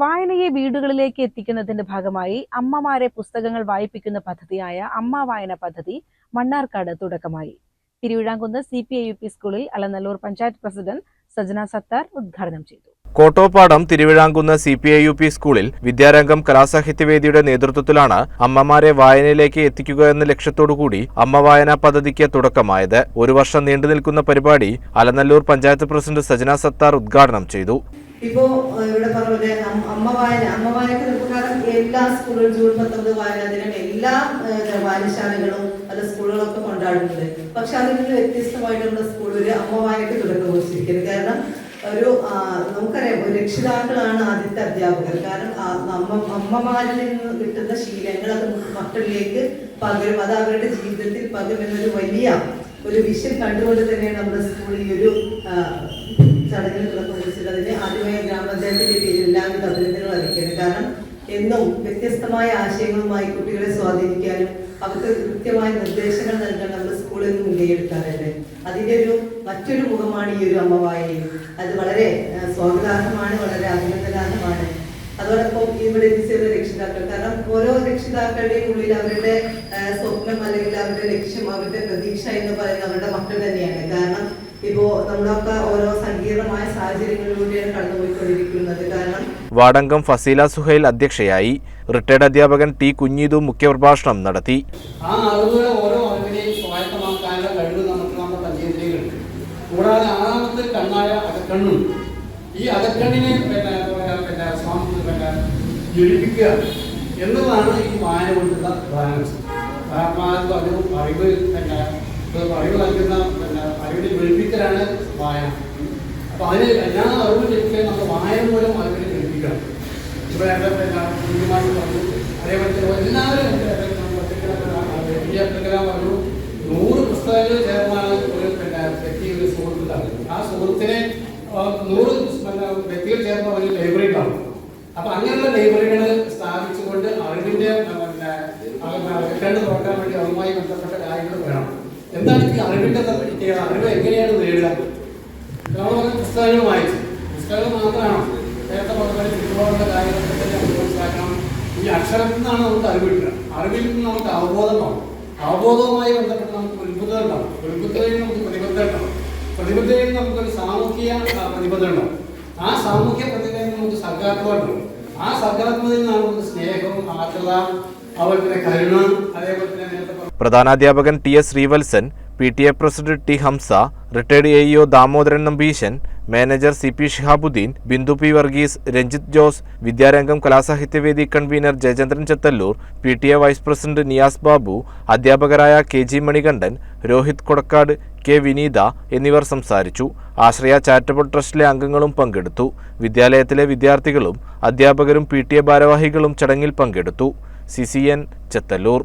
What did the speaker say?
വായനയെ വീടുകളിലേക്ക് എത്തിക്കുന്നതിന്റെ ഭാഗമായി അമ്മമാരെ പുസ്തകങ്ങൾ വായിപ്പിക്കുന്ന പദ്ധതിയായ അമ്മ വായന പദ്ധതി മണ്ണാർക്കാട് തുടക്കമായി. Thiruvizhamkunnu C P I U P സ്കൂളിൽ അലനല്ലൂർ പഞ്ചായത്ത് പ്രസിഡന്റ് സജന സത്താർ ഉദ്ഘാടനം ചെയ്തു. Kottopadam Thiruvizhamkunnu C P I U P സ്കൂളിൽ വിദ്യാരംഗം കലാസാഹിത്യവേദിയുടെ നേതൃത്വത്തിലാണ് അമ്മമാരെ വായനയിലേക്ക് എത്തിക്കുക എന്ന ലക്ഷ്യത്തോടുകൂടി അമ്മ വായന പദ്ധതിക്ക് തുടക്കമായത്. ഒരു വർഷം നീണ്ടു നിൽക്കുന്ന പരിപാടി അലനല്ലൂർ പഞ്ചായത്ത് പ്രസിഡന്റ് സജന സത്താർ ഉദ്ഘാടനം ചെയ്തു. ഇപ്പോ ഇവിടെ പറഞ്ഞ അമ്മ വായന അമ്മ വായനക്ക് നിർപ്രകാരം എല്ലാ സ്കൂളുകളും ജൂൺ പത്തൊമ്പത് വായനാ ദിനം എല്ലാ വായനശാലകളും അത് സ്കൂളുകളൊക്കെ കൊണ്ടാടുന്നുണ്ട്. പക്ഷെ അതിൽ നിന്ന് വ്യത്യസ്തമായിട്ട് നമ്മുടെ സ്കൂൾ ഒരു അമ്മ വായനക്ക് തുടക്കം കുറിച്ചിരിക്കുന്നത് കാരണം ഒരു നമുക്കറിയാം രക്ഷിതാക്കളാണ് ആദ്യത്തെ അധ്യാപകർ. കാരണം അമ്മ അമ്മമാരിൽ നിന്ന് കിട്ടുന്ന ശീലങ്ങൾ അത് മക്കളിലേക്ക് പകരും. അത് അവരുടെ ജീവിതത്തിൽ പകരുമെന്നൊരു വലിയ ഒരു വിഷൻ കണ്ടുകൊണ്ട് തന്നെയാണ് നമ്മുടെ സ്കൂളിൽ ഒരു ആ, ചടങ്ങിൽ തുടക്കം കുറിച്ചത് അതിന് ആദ്യമായി ഗ്രാമപഞ്ചായത്തിന്റെ പേരിൽ എല്ലാവിധ അറിയിക്കുന്നത് കാരണം എന്നും വ്യത്യസ്തമായ ആശയങ്ങളുമായി കുട്ടികളെ സ്വാധീനിക്കാനും അവർക്ക് കൃത്യമായ നിർദ്ദേശങ്ങൾ നൽകാൻ നമ്മുടെ സ്കൂളിൽ നിന്ന് മുൻകൈയെടുക്കാറുണ്ട് അതിന്റെ ഒരു മറ്റൊരു മുഖമാണ് ഈ ഒരു അമ്മ വായനയും. അത് വളരെ സ്വാഗതാർഹമാണ് വളരെ അഭിനന്ദനാർഹമാണ്. അതോടൊപ്പം ഇവിടെ എത്തിച്ചേർന്ന രക്ഷിതാക്കൾ കാരണം ഓരോ രക്ഷിതാക്കളുടെയും ഉള്ളിൽ അവരുടെ സ്വപ്നം അല്ലെങ്കിൽ അവരുടെ ലക്ഷ്യം അവരുടെ പ്രതീക്ഷ എന്ന് പറയുന്നത് അവരുടെ മക്കൾ തന്നെയാണ്. കാരണം ഇപ്പോ നമ്മളൊക്കെ ഓരോ സങ്കീർണമായ സാഹചര്യങ്ങളിലൂടെയാണ് കടന്നുപോയിക്കൊണ്ടിരിക്കുന്നത്. കാരണം വാടങ്കം ഫസീല സുഹൈൽ അധ്യക്ഷയായി. റിട്ടയർഡ് അധ്യാപകൻ ടി കുഞ്ഞീതു മുഖ്യപ്രഭാഷണം നടത്തി. ആ ഓരോ കൂടാതെ ആറാമത്തെ കണ്ണായ ഈ അകക്കണ്ണിനെ പിന്നെ പിന്നെ ജ്വലിപ്പിക്കുക എന്നതാണ് ഈ വായന കൊണ്ടുള്ള പ്രധാന കാരണം ഒരു അറിവ് പിന്നെ അറിവ് നൽകുന്ന പിന്നെ അറിവിനെ ജ്വലിപ്പിക്കലാണ് വായന. അപ്പൊ അതിന് എല്ലാ അറിവും ലഭിക്കാൻ നമ്മൾ വായന മൂലം അറിവിനെ ജ്വലിപ്പിക്കണം ഇവിടെ കുഞ്ഞുമായിട്ട് പറഞ്ഞു അതേപോലെ തന്നെ എല്ലാവരും പറഞ്ഞു നൂറ് പുസ്തകങ്ങൾ ചേർന്നാണ് ഒരു വ്യക്തി ഒരു സുഹൃത്തുണ്ടാകുന്നത് ആ സുഹൃത്തിനെ നൂറ് വ്യക്തികൾ ചേർന്ന ഒരു ലൈബ്രറി ഉണ്ടാവും. അപ്പൊ അങ്ങനെയുള്ള ലൈബ്രറികൾ സ്ഥാപിച്ചുകൊണ്ട് അറിവിന്റെ റിട്ടേൺ തുറക്കാൻ വേണ്ടി അതുമായി ബന്ധപ്പെട്ട കാര്യങ്ങൾ വേണം. എന്താണ് ഈ അറിവിന്റെ അറിവ് എങ്ങനെയാണ് നേടുക? നമ്മൾ പുസ്തകങ്ങൾ വായിച്ചു. പുസ്തകങ്ങൾ മാത്രമാണോ? ഈ അക്ഷരത്തിൽ നിന്നാണ് നമുക്ക് അറിവ് കിട്ടുക അറിവിൽ നിന്ന് നമുക്ക് അവബോധമാവും. അവബോധവുമായി ബന്ധപ്പെട്ട് നമുക്ക് ഉത്ബുദ്ധത ഉണ്ടാവും. ഉത്ബുദ്ധതയിൽ നമുക്ക് പ്രതിബദ്ധത ഉണ്ടാവും. പ്രതിബദ്ധതയിൽ നമുക്കൊരു സാമൂഹിക പ്രതിബദ്ധ പ്രതിബദ്ധത ഉണ്ടാവും. ആ സാമൂഹ്യ പ്രതിബദ്ധതയിൽ നമുക്ക് സർഗാത്മകത ഉണ്ടാവും. ആ സർഗാത്മകതയിൽ നിന്നാണ് നമുക്ക് സ്നേഹം ആർദ്രത അതുപോലെ തന്നെ കരുണ അതേപോലെ തന്നെ പ്രധാനാധ്യാപകൻ T S Sreevalsan P T A president T Hamsa retired A E O Damodaran Nambeesan manager C P Shihabuddin Bindu P Varghese Ranjith Jose Vidyarangam Kalasahityavedi convener Jayachandran Chethallur P T A vice president Niyas Babu അധ്യാപകരായ K G Manikandan Rohith Kodakkad K Vineetha എന്നിവർ സംസാരിച്ചു. ആശ്രയ charitable ട്രസ്റ്റിലെ അംഗങ്ങളും പങ്കെടുത്തു. വിദ്യാലയത്തിലെ വിദ്യാർത്ഥികളും അധ്യാപകരും P T A ഭാരവാഹികളും ചടങ്ങിൽ പങ്കെടുത്തു. C C N Chathallur.